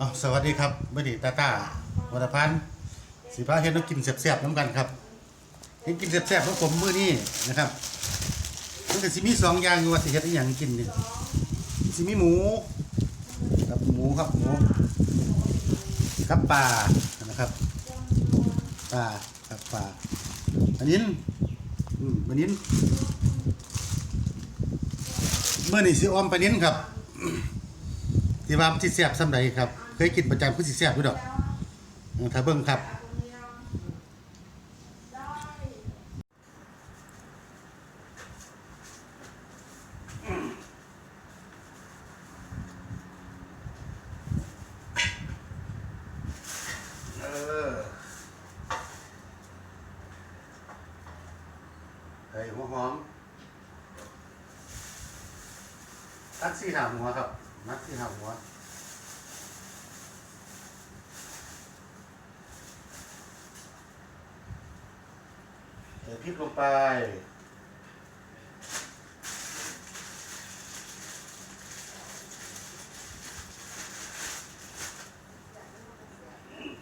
อ๋อสวัสดีครับมื่อนี้ตาตาวัฒพันธ์สีพาเห็นน้องกินแซ่บๆน้ำกันครับเห็นกินแซ่บๆของผมมื้อนี้นะครับมันก็สิมีสองอย่างอยู่ว่าสิเฮ็ดอีหยังกินนี่สิมีหมูกับหมูครับหมูกับปลานะครับปลากับปลาอันนี้อืมอันนี้เมื่อนี้สิออมปลานิ้นครับที่ว่ามันสิแซ่บส่ำใดครับ เคยกินประจำคือสิแซ่บอยู่ดอกเออถ้าเบิ่งครับเออไก่หัวหอมตักซี่หาหัวครับนักซี่หาหัว พริกลงไป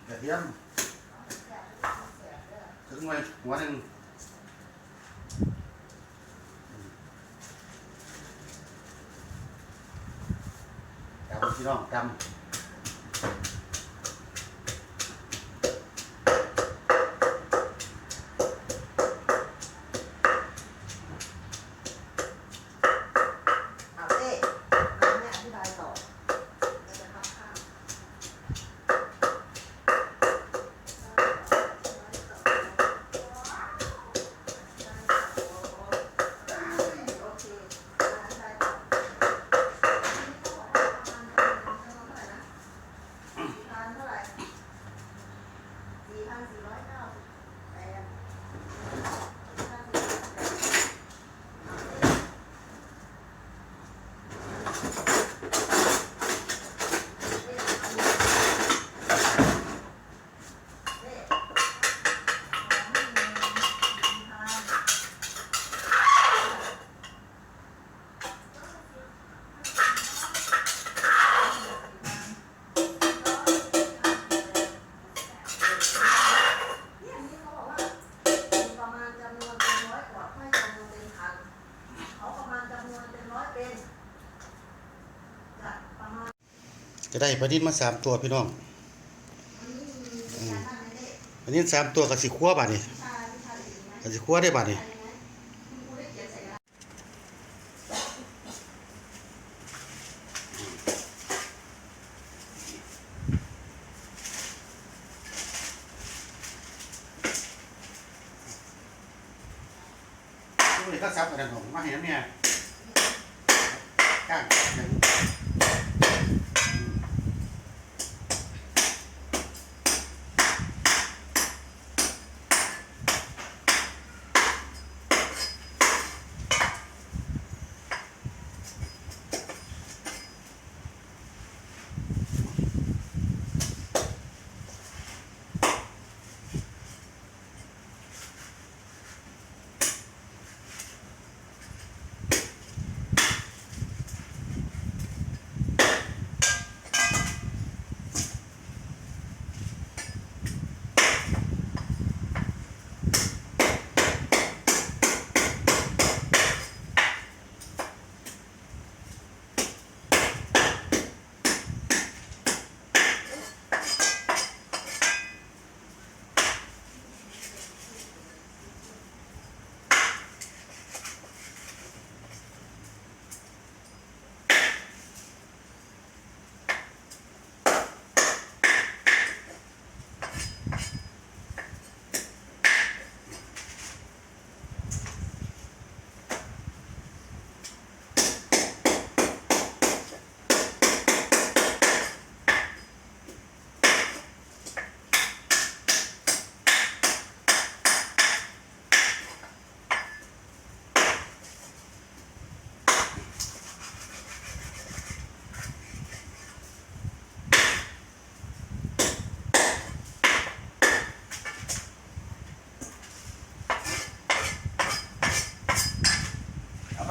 กระเทียมถึงไว้หัวหนึ่งกำพี่น้องกำ จะได้ปลาดิ้นมาสามตัวพี่น้องอันนี้มีการตั้งในเลขปลาดิ้นสามตัวกับสิคั่วบาดนี่วิชาวิชาอื่นไหมกับสิคั่วได้บาดนี่อะไรไหมคุณครูได้เขียนใส่กระดาษนี่ก็ซับกันของมาเห็นเนี่ยก้างหนึ่ง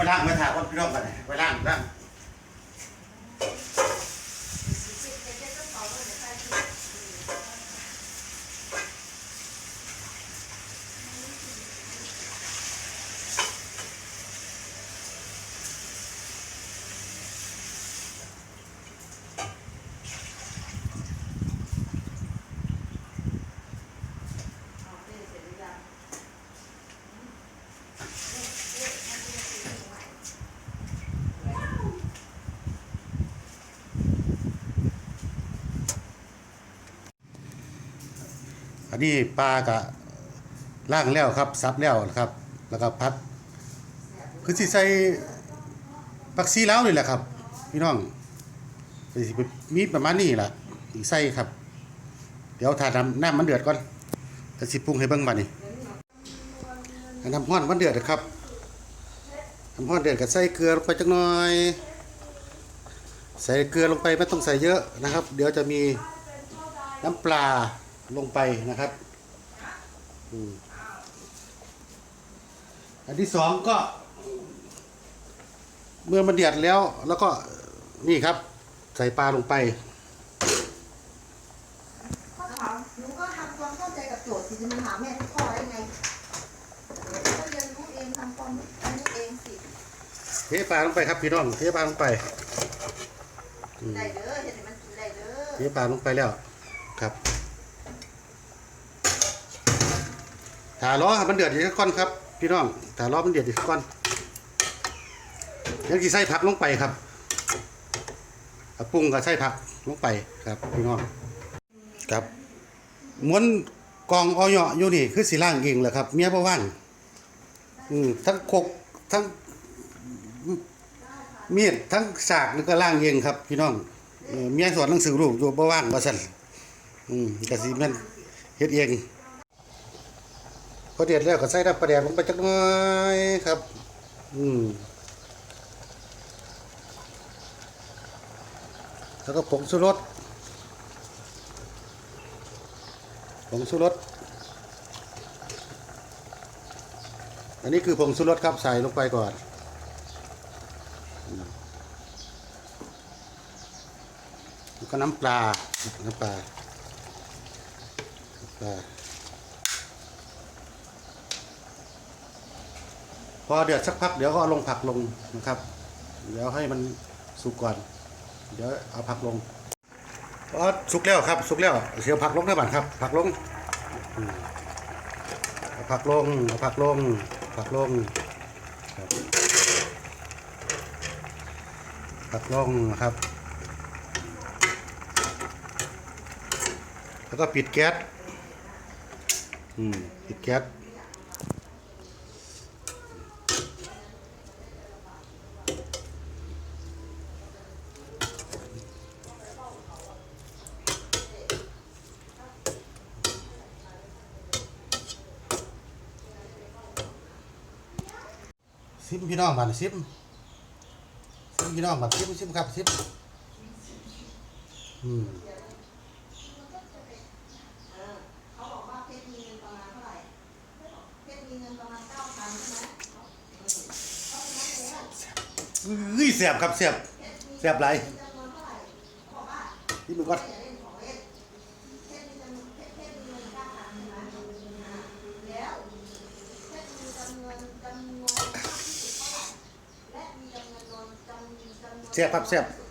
ไปล้างไปถาคนพี่น้องกันไปล้างล้าง เจ็ดเจ็ดเจ็ดเจ็ดสองเลย อันนี้ปลากะล่างแล้วครับซับแล้วครับ แล้วก็พัด คือสิใส่ผักซีแล้วนี่แหละครับ พี่น้องมีประมาณนี้แหละอีกใส่ครับ เดี๋ยวถ้าน้ำน้ำมันเดือดก่อนก็สิปรุงให้เบิ่งบัดนี้อันน้ำร้อนมันเดือดนะครับน้ำร้อนเดือดก็ใส่เกลือลงไปจักหน่อย ใส่เกลือลงไปไม่ต้องใส่เยอะนะครับ เดี๋ยวจะมีน้ำปลา ลงไปนะครับอืมอันที่สองก็ เมื่อมันเดือดแล้ว แล้วก็นี่ครับ ใส่ปลาลงไปข้อถามหนูก็ทำความเข้าใจกับโจทย์สิจะมาถามแม่ทุกข้อได้ไงเดี๋ยวก็เรียนรู้เองทำความอันนี้เองสิเทปลาลงไปครับพี่น้องเทปลาลงไปอืมได้เด้อเห็นไหมมันกินได้เด้อเทปลาลงไปแล้วครับ ถาล้อมันเดือดอีกก้อนครับ พี่น้องถาล้อมันเดือดอีกก้อนยังกี่ใส่ผักลงไปครับปรุงกับใส่ผักลงไปครับพี่น้องครับม้วนกองออยอยู่นี่คือสีล่างเองแหละครับ เมียบ่ว่างอืมทั้งคกทั้งเมีดทั้งสากแล้วก็ล่างเองครับ พี่น้องเอ่อเมียสอนหนังสือลูกอยู่บ่ว่างบ่ซั่นอืมก็สิแม่นเฮ็ดเอง พอเด็ดแล้วก็ใส่น้ำปลาแดกลงไปจักหน่อยครับ อืมแล้วก็ผงชูรสผงชูรสอันนี้คือผงชูรสครับใส่ลงไปก่อน แล้วก็น้ำปลา น้ำปลา น้ำปลา พอเดือดสักพักเดี๋ยวก็เอาลงผักลงนะครับ เดี๋ยวให้มันสุกก่อน เดี๋ยวเอาผักลงพอสุกแล้วครับ สุกแล้วเสียวผักลงได้บ้างครับ ผักลงอืมผักลงผักลงผักลงผักลงนะครับ แล้วก็ปิดแก๊สอืมปิดแก๊ส ซิมพี่น้องบันซิมซิมพี่น้องบันซิมซิมครับซิมอืมเขาบอกว่าเพชรมีเงินประมาณเท่าไหร่ จำ